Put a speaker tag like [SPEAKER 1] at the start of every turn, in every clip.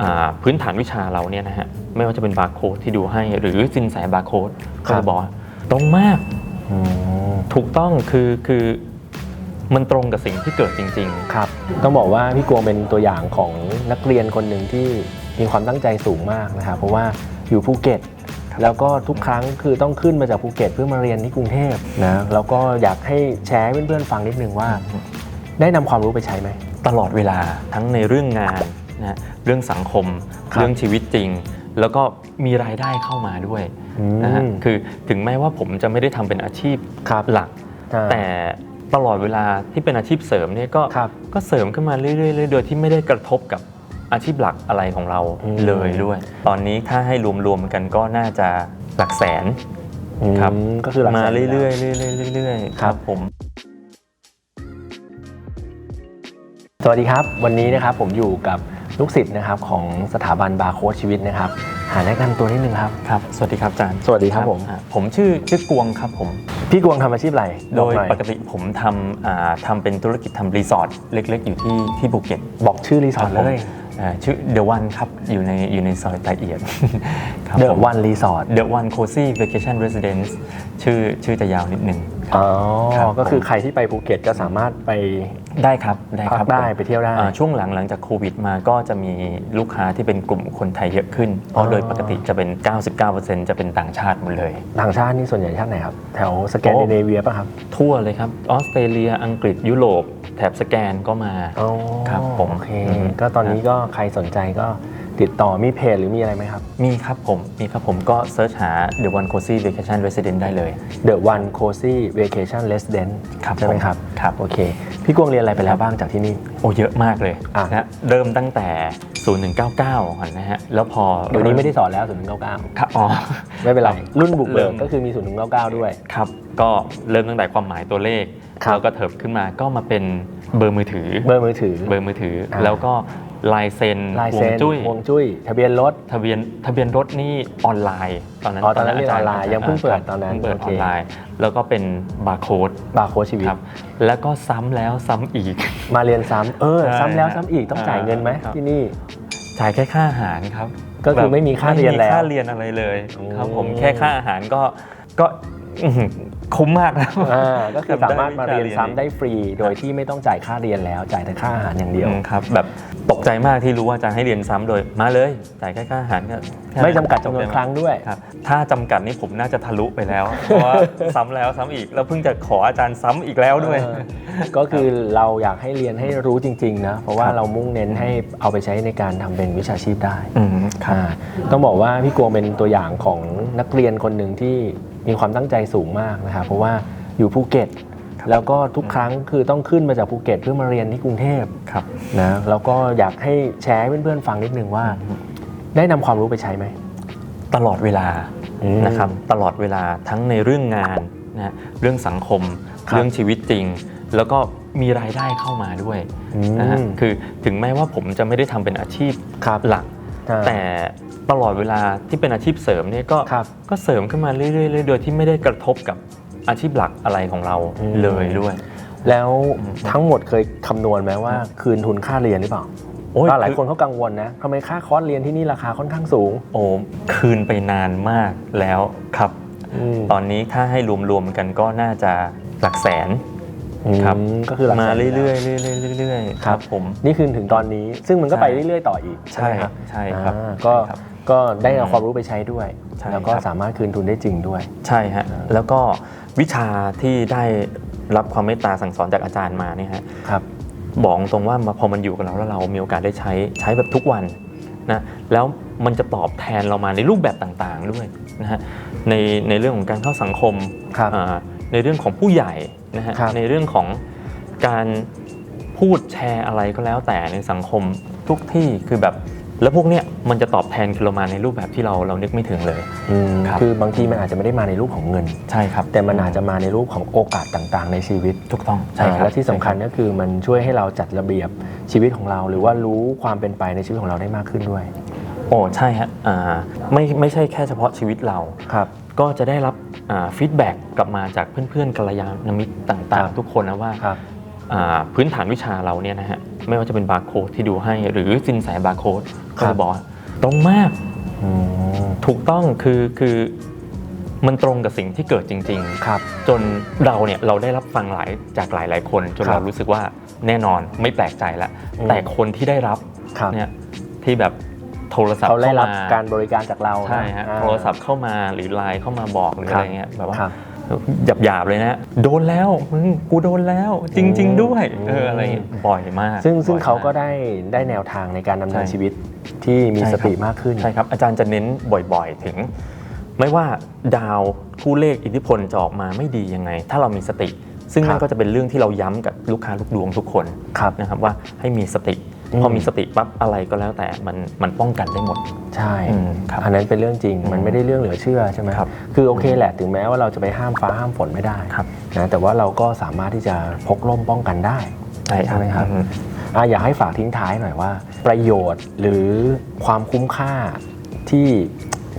[SPEAKER 1] อ่าพื้นฐานวิชาเราเนี่ยนะฮะไม่ว่าจะเป็นบาร์โค้ดที่ดูให้หรือสินแสบาร์โค้ด
[SPEAKER 2] ครั
[SPEAKER 1] ก็
[SPEAKER 2] บ
[SPEAKER 1] จะบอกว่าตรงมาก
[SPEAKER 2] อืม
[SPEAKER 1] ถูกต้องคือคือมันตรงกับสิ่งที่เกิดจริง
[SPEAKER 2] ครับ ต้องบอกว่าพี่กวงเป็นตัวอย่างของนักเรียนคนหนึ่งที่มีความตั้งใจสูงมากนะครับเพราะว่าอยู่ภูเก็ต แล้วก็ทุกครั้งคือต้องขึ้นมาจากภูเก็ตเพื่อมาเรียนที่กรุงเทพนะแล้วก็อยากให้แชร์ให้เพื่อนๆฟังนิดนึงว่า ได้นำความรู้ไปใช้ไหม
[SPEAKER 1] ๆตลอดเวลาทั้งในเรื่องงาน นะฮะเรื่องสังคม
[SPEAKER 2] ครับ
[SPEAKER 1] เรื่องชีวิตจริง แล้วก็มีรายได้เข้ามาด้วยนะฮะ
[SPEAKER 2] อืม
[SPEAKER 1] คือถึงแม้ว่าผมจะไม่ได้ทำเป็นอาชีพ
[SPEAKER 2] ครับ
[SPEAKER 1] หลัก
[SPEAKER 2] อ่า
[SPEAKER 1] แต่ตลอดเวลาที่เป็นอาชีพเสริมเนี่ยก็
[SPEAKER 2] ครับ
[SPEAKER 1] ก็เสริมขึ้นมาเรื่อยๆเรื่อยๆโดยที่ไม่ได้กระทบกับอาชีพหลักอะไรของเรา
[SPEAKER 2] อืม
[SPEAKER 1] เลยด้วย ตอนนี้ถ้าให้รวมๆกันก็น่าจะหลักแสนครับ
[SPEAKER 2] อืมก็คือหลัก
[SPEAKER 1] มา
[SPEAKER 2] แสน
[SPEAKER 1] เรื่อยๆเรื่อยๆเรื่อยๆ
[SPEAKER 2] ครับ
[SPEAKER 1] ผม
[SPEAKER 2] สวัสดีครับ วันนี้นะครับผมอยู่กับ ลูกศิษย์นะครับของสถาบันบาร์โค้ดชีวิตนะครับ หาแนะนำตัวนิดนึงครับ
[SPEAKER 1] ครับ สวัสดีครับอาจารย์
[SPEAKER 2] สวัสดีครับผม
[SPEAKER 1] อ่าผมชื่อชื่อกวงครับผม
[SPEAKER 2] พี่กวงทำอาชีพอะไร
[SPEAKER 1] โดย
[SPEAKER 2] บอกหน่อ
[SPEAKER 1] ปกติผมทำอ่าทำเป็นธุรกิจทำรีสอร์ทเล็กๆ อยู่ที่ที่ภูเก็ต
[SPEAKER 2] บอกชื่อรีสอร์ท
[SPEAKER 1] ผม
[SPEAKER 2] เลย
[SPEAKER 1] อ่าชื่อเดอะวันครับ อยู่ในอยู่ในซอยไตเอียดครับ
[SPEAKER 2] เด
[SPEAKER 1] ผ
[SPEAKER 2] อะ
[SPEAKER 1] ม
[SPEAKER 2] วันรีสอร์ท
[SPEAKER 1] The One Cozy Vacation Residence ชื่อชื่อจะยาวนิดนึง
[SPEAKER 2] อ๋อ
[SPEAKER 1] ครับ
[SPEAKER 2] ก็คือใครที่ไปภูเก็ตก็สามารถไป
[SPEAKER 1] ได้ครับได้ครับ
[SPEAKER 2] พักได้
[SPEAKER 1] ผม
[SPEAKER 2] ไปเที่ยวได้
[SPEAKER 1] อ่าช่วงหลังหลังจากโควิดมาก็จะมีลูกค้าที่เป็นกลุ่มคนไทยเยอะขึ้น เพ
[SPEAKER 2] อ๋
[SPEAKER 1] ราะ
[SPEAKER 2] อ
[SPEAKER 1] โดยปกติจะเป็น 99%จะเป็นต่างชาติหมดเลย
[SPEAKER 2] ต่างชาตินี่ส่วนใหญ่ชาติไหนครับ แถวสแกนดิเนเวียป่ะครับ
[SPEAKER 1] ทั่วเลยครับ ออสเตรเลียอังกฤษยุโรป แถบสแกนก็มา
[SPEAKER 2] อ๋อ
[SPEAKER 1] ครับผม
[SPEAKER 2] โอเค
[SPEAKER 1] อืม
[SPEAKER 2] ก็ตอนนี้ก็ใครสนใจก็ติดต่อมีเพจหรือมีอะไรไหมครับ
[SPEAKER 1] มีครับผม มีครับผมก็เซิร์ชหา The One Cozy Vacation Residence ได้เลย
[SPEAKER 2] The One Cozy Vacation Residence
[SPEAKER 1] ครับ
[SPEAKER 2] ใช่ไหม
[SPEAKER 1] ผม
[SPEAKER 2] ครับ
[SPEAKER 1] ครับ
[SPEAKER 2] โอเค พี่กวงเรียนอะไรไปแล้วบ้างจากที่นี่
[SPEAKER 1] โอ้เยอะมากเลย
[SPEAKER 2] อะ
[SPEAKER 1] นะเริ่มตั้งแต่ 0199ก่อนนะฮะ แล้วพอ
[SPEAKER 2] เดี๋ยวนี้ไม่ได้สอนแล้ว0ถึง99
[SPEAKER 1] ครับอ๋อ
[SPEAKER 2] ไม่เป็นไร
[SPEAKER 1] ครับ
[SPEAKER 2] รุ่นบุกเบิ
[SPEAKER 1] เริ่
[SPEAKER 2] ก
[SPEAKER 1] ม
[SPEAKER 2] ก็คือมี0ถึง99ด้วย
[SPEAKER 1] ครับ ก็เริ่มตั้งแต่ความหมายตัวเลข
[SPEAKER 2] ครับ
[SPEAKER 1] แล้วก็เถิบขึ้นมาก็มาเป็นเบอร์มือถือ
[SPEAKER 2] เบอร์มือถือ
[SPEAKER 1] เบอร์มือถือ
[SPEAKER 2] อ่า
[SPEAKER 1] แล้วก็ลายเซ็น
[SPEAKER 2] ลาย
[SPEAKER 1] ฮว
[SPEAKER 2] เซ็
[SPEAKER 1] ง
[SPEAKER 2] น
[SPEAKER 1] จุ้ย
[SPEAKER 2] ฮวงจุ้ย ทะเบียนรถ
[SPEAKER 1] ทะเบียนทะเบียนรถนี่ออนไลน์ ตอนนั้น
[SPEAKER 2] อ๋อตอนนั้นเรียนออนไลน์า
[SPEAKER 1] จา
[SPEAKER 2] ยังเพิ่งเปิด
[SPEAKER 1] ครับ
[SPEAKER 2] ตอนนั้น
[SPEAKER 1] เพิ่งเปิด
[SPEAKER 2] โอ
[SPEAKER 1] อ
[SPEAKER 2] เค
[SPEAKER 1] อนไลน์ แล้วก็เป็นบาร์โค้ด
[SPEAKER 2] บาร์โค้ดชีวิต
[SPEAKER 1] ครับแล้วก็ซ้ำแล้วซ้ำอีก
[SPEAKER 2] มาเรียนซ้ำเออ
[SPEAKER 1] ใช่
[SPEAKER 2] ซ้ำแล้วซ้ำอีกต้องจ่ายเงินไหม
[SPEAKER 1] ครับ
[SPEAKER 2] ที่นี่
[SPEAKER 1] จ่ายแค่ค่าอาหารครับ
[SPEAKER 2] ก็คือไม่มีค่าเรียนแล้ว
[SPEAKER 1] ไม่มีค่าเรียนอะไรเลย
[SPEAKER 2] โอ้
[SPEAKER 1] ครับผมแค่ค่าอาหารก็ก็อื้อหือ คุ้มมากแล้ว
[SPEAKER 2] อ่าก็คือสามารถมาเรียนซ้ำได้
[SPEAKER 1] อีก
[SPEAKER 2] ฟรี โดยที่ไม่ต้องจ่ายค่าเรียนแล้วจ่ายแต่ค่าอาหารอย่างเดียว
[SPEAKER 1] อืมครับแบบ ตกใจมากที่รู้ว่าอาจารย์ให้เรียนซ้ำโดยมาเลยจ่ายแค่ค่าอาหารก็แค่นั้น
[SPEAKER 2] ไม่จำกัดจำนวนครั้งด้วย
[SPEAKER 1] ครับถ้าจำกัดนี่ผมน่าจะทะลุไปแล้ว เพราะว่าซ้ำแล้วซ้ำอีกแล้วเพิ่งจะขออาจารย์ซ้ำอีกแล้วด้วย
[SPEAKER 2] เออก็คือเราอยากให้เรียนให้รู้จริงๆนะ เพราะว่า
[SPEAKER 1] ครับ
[SPEAKER 2] เรามุ่งเน้นให้เอาไปใช้ในการทำเป็นวิชาชีพได้
[SPEAKER 1] อืมครับ
[SPEAKER 2] อ่าต้องบอกว่าพี่กวงเป็นตัวอย่างของนักเรียนคนหนึ่งที่มีความตั้งใจสูงมากนะครับเพราะว่าอยู่ภูเก็ต แล้วก็ทุกครั้งคือต้องขึ้นมาจากภูเก็ตเพื่อมาเรียนที่กรุงเทพ
[SPEAKER 1] ครับ
[SPEAKER 2] นะแล้วก็อยากให้แชร์ให้เพื่อนๆฟังนิดนึงว่า ได้นำความรู้ไปใช้ไหม
[SPEAKER 1] ตลอดเวลา
[SPEAKER 2] อืม
[SPEAKER 1] นะครับตลอดเวลาทั้งในเรื่องงานนะเรื่องสังคม
[SPEAKER 2] ครับ
[SPEAKER 1] เรื่องชีวิตจริง แล้วก็มีรายได้เข้ามาด้วย
[SPEAKER 2] อืม
[SPEAKER 1] นะฮะคือถึงแม้ว่าผมจะไม่ได้ทำเป็นอาชีพ
[SPEAKER 2] ครับ
[SPEAKER 1] หลัก
[SPEAKER 2] อ่า
[SPEAKER 1] แต่ตลอดเวลาที่เป็นอาชีพเสริมเนี่ยก็
[SPEAKER 2] ครับ
[SPEAKER 1] ก็เสริมขึ้นมาเรื่อยๆเรื่อยๆโดยที่ไม่ได้กระทบกับ อาชีพหลักอะไรของเรา
[SPEAKER 2] อืม
[SPEAKER 1] เลยด้วย
[SPEAKER 2] แล้ว
[SPEAKER 1] อืม
[SPEAKER 2] ทั้งหมดเคยคำนวณไหมว่า คืนทุนค่าเรียนหรือเปล่า
[SPEAKER 1] โอ้ย
[SPEAKER 2] ก็หลาย
[SPEAKER 1] คือ
[SPEAKER 2] คนเขากังวลนะทำไมค่าคอร์สเรียนที่นี่ราคาค่อนข้างสูง
[SPEAKER 1] โอ้คืนไปนานมากแล้วครับ
[SPEAKER 2] ม
[SPEAKER 1] ตอนนี้ถ้าให้รวมๆกันก็น่าจะหลักแสนครับ
[SPEAKER 2] อืมก็คือหลัก
[SPEAKER 1] มา
[SPEAKER 2] แสน
[SPEAKER 1] เรื่อยๆเรื่อยๆเรื่อยๆครับผม
[SPEAKER 2] นี่คือถึงตอนนี้ซึ่งมันก็
[SPEAKER 1] ใช่
[SPEAKER 2] ไปเรื่อยๆต่ออีก
[SPEAKER 1] ใช่
[SPEAKER 2] ไหมครับ
[SPEAKER 1] ใช่ครับ
[SPEAKER 2] อ่าก็
[SPEAKER 1] ใช่ครับ
[SPEAKER 2] ก็ได้เอาความรู้ไปใช้ด้วย
[SPEAKER 1] ใช่
[SPEAKER 2] แล้วก็
[SPEAKER 1] ครับ
[SPEAKER 2] สามารถคืนทุนได้จริงด้วย
[SPEAKER 1] ใช่ฮะแล้วก็ วิชาที่ได้รับความเมตตาสั่งสอนจากอาจารย์มาเนี่ยฮะ
[SPEAKER 2] ครับ
[SPEAKER 1] บอกตรงว่ามาพอมันอยู่กับเราแล้วเรามีโอกาสได้ใช้ใช้แบบทุกวันนะแล้วมันจะตอบแทนเรามาในรูปแบบต่างๆด้วยนะฮะในในเรื่องของการเข้าสังคม
[SPEAKER 2] ครับ
[SPEAKER 1] อ่าในเรื่องของผู้ใหญ่นะฮะ
[SPEAKER 2] ครับ
[SPEAKER 1] ในเรื่องของการพูดแชร์อะไรก็แล้วแต่ในสังคมทุกที่คือแบบ แล้วพวกเนี้ยมันจะตอบแทนคือเรามาในรูปแบบที่เราเรานึกไม่ถึงเลย
[SPEAKER 2] อืม
[SPEAKER 1] ครับ
[SPEAKER 2] คือบางทีมันอาจจะไม่ได้มาในรูปของเงิน
[SPEAKER 1] ใช่ครับ
[SPEAKER 2] แต่มันอาจจะมาในรูปของโอกาสต่างๆ ในชีวิต
[SPEAKER 1] ถูกต้องใช่ค
[SPEAKER 2] อ่า
[SPEAKER 1] รับ
[SPEAKER 2] และที่สำคัญก็คือมันช่วยให้เราจัดระเบียบชีวิตของเรา หรือว่ารู้ความเป็นไปในชีวิตของเราได้มากขึ้นด้วย
[SPEAKER 1] โอ้ใช่ฮะอ่าไม่ไม่ใช่แค่เฉพาะชีวิตเรา
[SPEAKER 2] ครับ
[SPEAKER 1] ก็จะได้รับฟีดแบ็กกลับมาจากเพื่อนๆกัลยาณมิตรต่าง
[SPEAKER 2] ครับ
[SPEAKER 1] ๆ ทุกคนนะว่า
[SPEAKER 2] ครับ
[SPEAKER 1] อ่า พื้นฐานวิชาเราเนี่ยนะฮะไม่ว่าจะเป็นบาร์โค้ดที่ดูให้หรือสินแสบาร์โค้ด
[SPEAKER 2] ครั
[SPEAKER 1] ก็
[SPEAKER 2] บ
[SPEAKER 1] จะบอกว่าตรงมาก
[SPEAKER 2] อืม
[SPEAKER 1] ถูกต้องคือคือมันตรงกับสิ่งที่เกิดจริงๆ
[SPEAKER 2] ครับ
[SPEAKER 1] จนเราเนี่ยเราได้รับฟังหลายจากหลายหลายๆคนจน
[SPEAKER 2] ครับ
[SPEAKER 1] เรารู้สึกว่าแน่นอนไม่แปลกใจแล้ว
[SPEAKER 2] อืม
[SPEAKER 1] แต่คนที่ได้รับ
[SPEAKER 2] ครับ
[SPEAKER 1] เนี่ยที่แบบโทรศัพท์
[SPEAKER 2] เขาได้
[SPEAKER 1] เข้า
[SPEAKER 2] รับ
[SPEAKER 1] มา
[SPEAKER 2] การบริการจากเราน
[SPEAKER 1] ใช่ฮะ
[SPEAKER 2] อ่า
[SPEAKER 1] โทรศัพท์เข้ามาหรือไลน์เข้ามาบอกหรือ
[SPEAKER 2] ครั
[SPEAKER 1] อะ
[SPEAKER 2] บ
[SPEAKER 1] ไรเงี้ยแบบว่า
[SPEAKER 2] ครับ
[SPEAKER 1] หยาบๆเลยนะโดนแล้วมึงกูโดนแล้วจริง ๆ ด้วย
[SPEAKER 2] อืม
[SPEAKER 1] เอออะไรเงี้ยบ่อยมาก
[SPEAKER 2] ซึ่งซึ่ง
[SPEAKER 1] บ่อย
[SPEAKER 2] เขาก็
[SPEAKER 1] ม
[SPEAKER 2] ได้ได้แนวทางในการดำเนิน
[SPEAKER 1] ใช่
[SPEAKER 2] ชีวิตที่มี
[SPEAKER 1] ใช่
[SPEAKER 2] ส
[SPEAKER 1] ครับ
[SPEAKER 2] ติมากขึ้น
[SPEAKER 1] ใช่ครับอาจารย์จะเน้นบ่อยๆถึง ไม่ว่าดาวคู่เลขอิทธิพลจะออกมาไม่ดียังไง ถ้าเรามีสติ ซึ่ง
[SPEAKER 2] ครับ
[SPEAKER 1] นั่นก็จะเป็นเรื่องที่เราย้ำกับลูกค้าลูกดวงทุกคน
[SPEAKER 2] ครับ
[SPEAKER 1] นะครับว่าให้มีสติ
[SPEAKER 2] อืม
[SPEAKER 1] พอมีสติปั๊บอะไรก็แล้วแต่มันมันป้องกันได้หมด
[SPEAKER 2] ใช่
[SPEAKER 1] อืมครับ
[SPEAKER 2] อันนั้นเป็นเรื่องจริง
[SPEAKER 1] อืม
[SPEAKER 2] มันไม่ได้เรื่องเหลือเชื่อใช่ไหม
[SPEAKER 1] ครับ
[SPEAKER 2] คือโอเคแหละถึงแม้ว่าเราจะไปห้ามฟ้าห้ามฝนไม่ได้
[SPEAKER 1] ครับ
[SPEAKER 2] นะแต่ว่าเราก็สามารถที่จะพกร่มป้องกันได้
[SPEAKER 1] ใช่ครับ
[SPEAKER 2] ไหมครับ
[SPEAKER 1] อืม
[SPEAKER 2] อะอยากให้ฝากทิ้งท้ายหน่อยว่า ประโยชน์หรือความคุ้มค่าที่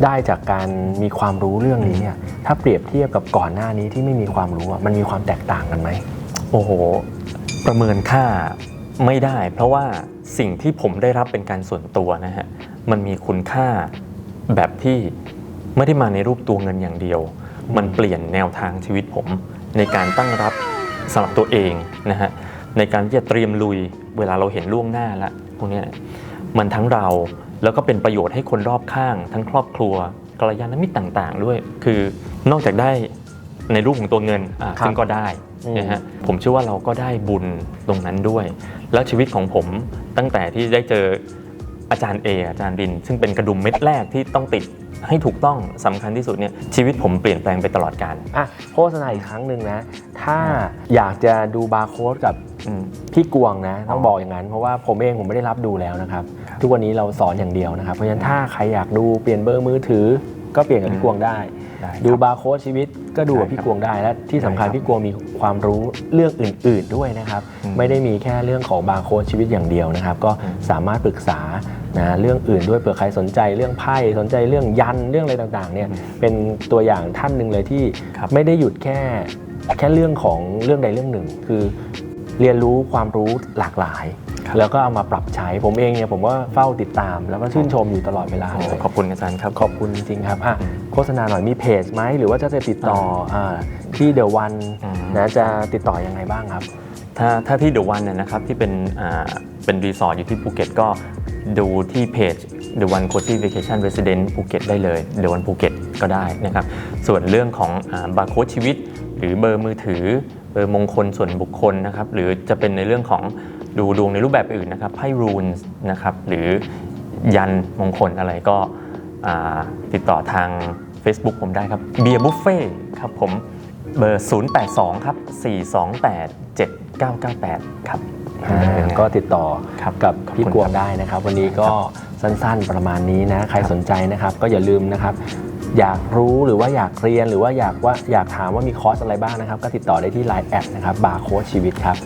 [SPEAKER 2] ได้จากการมีความรู้เรื่องนี้เนี่ยถ้าเปรียบเทียบกับก่อนหน้านี้ที่ไม่มีความรู้อะมันมีความแตกต่างกันไหม
[SPEAKER 1] โอ้โห ประเมินค่าไม่ได้ เพราะว่า สิ่งที่ผมได้รับเป็นการส่วนตัวนะฮะมันมีคุณค่าแบบที่ไม่ได้มาในรูปตัวเงินอย่างเดียว มันเปลี่ยนแนวทางชีวิตผม ในการตั้งรับสำหรับตัวเองนะฮะในการที่จะเตรียมลุยเวลาเราเห็นล่วงหน้าแล้วพวกเนี้ยมันทั้งเราแล้วก็เป็นประโยชน์ให้คนรอบข้าง ทั้งครอบครัวกัลยาณมิตรต่าง ๆ ด้วย คือนอกจากได้ในรูปของตัวเงินอะ
[SPEAKER 2] ครับ
[SPEAKER 1] ซึ่งก็ได้
[SPEAKER 2] อืม
[SPEAKER 1] นะฮะผมเชื่อว่าเราก็ได้บุญตรงนั้นด้วย แล้วชีวิตของผม ตั้งแต่ที่ได้เจออาจารย์เออาจารย์ดิน ซึ่งเป็นกระดุมเม็ดแรกที่ต้องติดให้ถูกต้องสำคัญที่สุดเนี่ยชีวิตผมเปลี่ยนแปลงไปตลอดกาล
[SPEAKER 2] อะโฆษณาอีกครั้งหนึ่งนะ ถ้าอยากจะดูบาร์โค้ดกับ
[SPEAKER 1] อืม
[SPEAKER 2] พี่กวงนะต้อง
[SPEAKER 1] อ๋อ
[SPEAKER 2] บอกอย่างนั้น เพราะว่าผมเองผมไม่ได้รับดูแล้วนะครับ
[SPEAKER 1] ครับ
[SPEAKER 2] ทุกวันนี้เราสอนอย่างเดียวนะครับ เพราะฉะนั้นถ้าใครอยากดูเปลี่ยนเบอร์มือถือ ก็เปลี่ยนกับพี่กวงได้
[SPEAKER 1] ได้
[SPEAKER 2] ดู
[SPEAKER 1] ครับ
[SPEAKER 2] บาร์โค้ดชีวิตก็ดูกับ
[SPEAKER 1] ได้
[SPEAKER 2] พี่
[SPEAKER 1] ครับ
[SPEAKER 2] กวงได้และที่สำคัญ
[SPEAKER 1] ได้ครับ
[SPEAKER 2] พี่กวงมีความรู้เรื่องอื่น ๆด้วยนะครับ
[SPEAKER 1] อืม
[SPEAKER 2] ไม่ได้มีแค่เรื่องของบาร์โค้ดชีวิตอย่างเดียวนะครับ ก็
[SPEAKER 1] อืม
[SPEAKER 2] สามารถปรึกษานะเรื่องอื่นด้วยเผื่อใครสนใจเรื่องไพ่สนใจเรื่องยันเรื่องอะไรต่างๆเนี่ยเป็นตัวอย่างท่านหนึ่งเลยที่
[SPEAKER 1] ครับ
[SPEAKER 2] ไม่ได้หยุดแค่แค่เรื่องของเรื่องใดเรื่องหนึ่ง คือเรียนรู้ความรู้หลากหลาย
[SPEAKER 1] ครับ
[SPEAKER 2] แล้วก็เอามาปรับใช้ผมเองเนี่ยผมว่าเฝ้าติดตาม แล้วก็ชื่นชมอยู่ตลอดเวลา
[SPEAKER 1] โอ้
[SPEAKER 2] เลย
[SPEAKER 1] ขอบคุณอาจารย์ครับ
[SPEAKER 2] ขอบคุณจริงๆครับอะโฆษณาหน่อยมีเพจไหมหรือว่าจะจะติดต่ออ่าที่เด e o วัน
[SPEAKER 1] อืม
[SPEAKER 2] นะจะติดต่อยังไงบ้างครับ
[SPEAKER 1] ถ้าถ้าที่เดอะวันเนี่ยนะครับที่เป็นอ่าเป็นรีสอร์ทอยู่ที่ภูเก็ตก็ดูที่เพจ The One Cozy Vacation Resident ภูเก็ตได้เลย The One ภูเก็ตก็ได้นะครับ ส่วนเรื่องของบาร์โค้ดชีวิต หรือเบอร์มือถือ เบอร์มงคลส่วนบุคคลนะครับ หรือจะเป็นในเรื่องของ ดูดวงในรูปแบบอื่นนะครับไพ่รูนนะครับหรือยันมงคลอะไรก็อ่าติดต่อทาง Facebook ผมได้ครับเบียร์บุฟเฟ่ครับผมเบอร์ 082 ครับ 428 7998 ครับ
[SPEAKER 2] อ่าก็ติดต่อ
[SPEAKER 1] ครับ
[SPEAKER 2] กับ
[SPEAKER 1] ขอบ
[SPEAKER 2] พี่
[SPEAKER 1] คุณ
[SPEAKER 2] กวง
[SPEAKER 1] ครับ
[SPEAKER 2] ได้นะครับ วันนี้ก็สั้นๆประมาณนี้นะ ใครสนใจนะครับ ก็อย่าลืมนะครับ อยากรู้หรือว่าอยากเรียนหรือว่าอยากว่าอยากถามว่ามีคอร์สอะไรบ้างนะครับ ก็ติดต่อได้ที่ Line แอดนะครับบาร์โค้ดชีวิตครับ